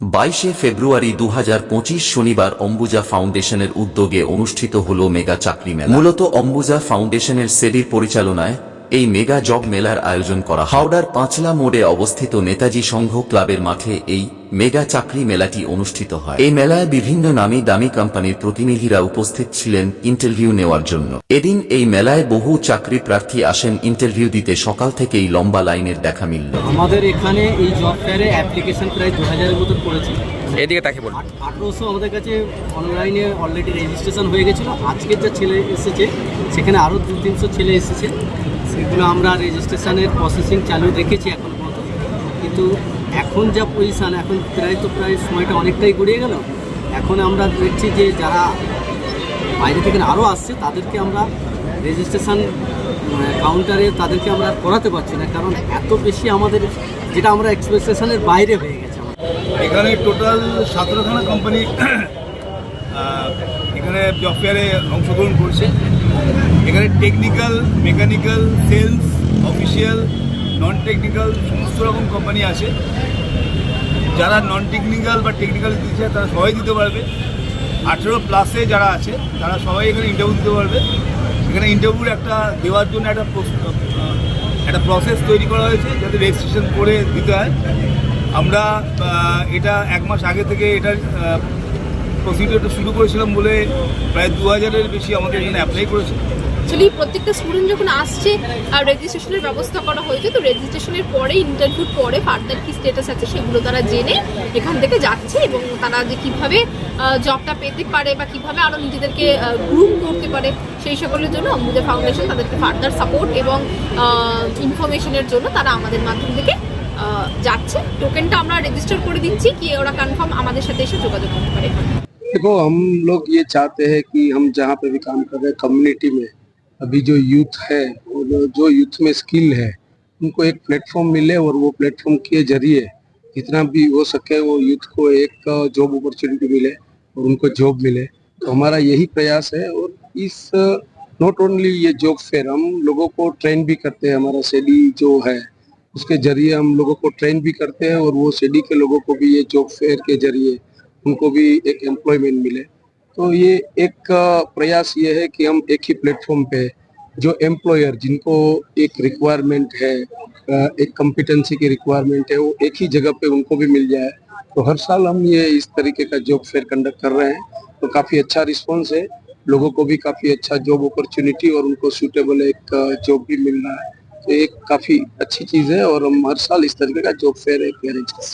বাইশে ফেব্রুয়ারি দু হাজার পঁচিশ শনিবার অম্বুজা ফাউন্ডেশনের উদ্যোগে অনুষ্ঠিত হল মেগা চাকরি মেলা। মূলত অম্বুজা ফাউন্ডেশনের সেডির পরিচালনায় এই মেগা জব মেলার আয়োজন করা হাওড়ার পাঁচলা মোড়ে অবস্থিত নেতাজি সংঘ ক্লাবের মাঠে এই মেগা চাকরি মেলাটি অনুষ্ঠিত হয়। এই মেলায় বিভিন্ন নামী দামি কোম্পানির প্রতিনিধিরা উপস্থিত ছিলেন ইন্টারভিউ নেওয়ার জন্য। এদিন এই মেলায় বহু চাকরি প্রার্থী আসেন ইন্টারভিউ দিতে। সকাল থেকেই লম্বা লাইনের দেখা মিলল। আমাদের এখানে এই জব ফেয়ারে অ্যাপ্লিকেশন প্রায় দু হাজারের মতন পড়েছে। এদিকে তাকে বলুন। আঠেরোশো আমাদের কাছে অনলাইনে অলরেডি রেজিস্ট্রেশন হয়ে গেছিল। আজকের যা ছেলে এসেছে সেখানে আরও দু তিনশো ছেলে এসেছে। সেগুলো আমরা রেজিস্ট্রেশনের প্রসেসিং চালু রেখেছি এখন পর্যন্ত। কিন্তু এখন যা পজিশান এখন প্রায় তো প্রায় সময়টা অনেকটাই গড়িয়ে গেল। এখন আমরা দেখছি যে যারা বাইরে থেকে আরও আসছে, তাদেরকে আমরা রেজিস্ট্রেশন কাউন্টারে তাদেরকে আমরা করাতে পারছি না। কারণ এত বেশি আমাদের, যেটা আমরা এক্সপেকটেশনের বাইরে হয়ে গেছে এখানে টোটাল সতেরোখানা কোম্পানি এখানে জব অংশগ্রহণ করছে। এখানে technical mechanical sales official non technical সমস্ত রকম কোম্পানি আছে। যারা নন টেকনিক্যাল বা টেকনিক্যাল দিচ্ছে তারা সবাই দিতে পারবে। আঠেরো প্লাসে যারা আছে, তারা সবাই এখানে ইন্টারভিউ দিতে পারবে। এখানে ইন্টারভিউর একটা দেওয়ার জন্য একটা একটা প্রসেস তৈরি করা হয়েছে, যাতে রেজিস্ট্রেশন করে দিতে হয়। আমরা এটা এক মাস আগে থেকে এটা প্রসিডিওরটা শুরু করেছিলাম বলে প্রায় দু হাজারের বেশি আমাদের এখানে অ্যাপ্লাই করেছে। অ্যাকচুয়ালি প্রত্যেকটা স্টুডেন্ট যখন আসছে, আর রেজিস্ট্রেশনের ব্যবস্থা করা হয়েছে, তো রেজিস্ট্রেশনের পরে ইন্টারভিউর পরে ফার্দার কি স্ট্যাটাস আছে সেগুলো তারা জেনে এখান থেকে যাচ্ছে এবং তারা যে কীভাবে জবটা পেতে পারে বা কীভাবে আরও নিজেদেরকে গ্রুম করতে পারে সেই সকলের জন্য অম্বুজা ফাউন্ডেশন তাদেরকে ফার্দার সাপোর্ট এবং ইনফরমেশনের জন্য তারা আমাদের মাধ্যম থেকে যাচ্ছে। টোকেনটা আমরা রেজিস্টার করে দিচ্ছি, কি ওরা কনফার্ম আমাদের সাথে এসে যোগাযোগ করতে পারে। देखो, हम लोग ये चाहते हैं कि हम जहाँ पे भी काम कर रहे हैं कम्युनिटी में, अभी जो यूथ है, और जो यूथ में स्किल है, उनको एक प्लेटफॉर्म मिले और वो प्लेटफॉर्म के ज़रिए जितना भी हो सके वो यूथ को एक जॉब अपॉर्चुनिटी मिले और उनको जॉब मिले। तो हमारा यही प्रयास है और इस नॉट ओनली ये जॉब फेयर हम लोगों को ट्रेन भी करते हैं। हमारा सेडी जो है, उसके ज़रिए हम लोगों को ट्रेन भी करते हैं और वो सेडी के लोगों को भी ये जॉब फेयर के ज़रिए उनको भी एक एम्प्लॉयमेंट मिले। तो ये एक प्रयास ये है कि हम एक ही प्लेटफॉर्म पे जो एम्प्लॉयर जिनको एक रिक्वायरमेंट है एक कॉम्पिटेंसी की रिक्वायरमेंट है, वो एक ही जगह पे उनको भी मिल जाए। तो हर साल हम ये इस तरीके का जॉब फेयर कंडक्ट कर रहे हैं। तो काफ़ी अच्छा रिस्पॉन्स है। लोगों को भी काफ़ी अच्छा जॉब अपॉर्चुनिटी और उनको सूटेबल एक जॉब भी मिल रहा है। तो एक काफ़ी अच्छी चीज़ है और हम हर साल इस तरीके का जॉब फेयर एक अरेंज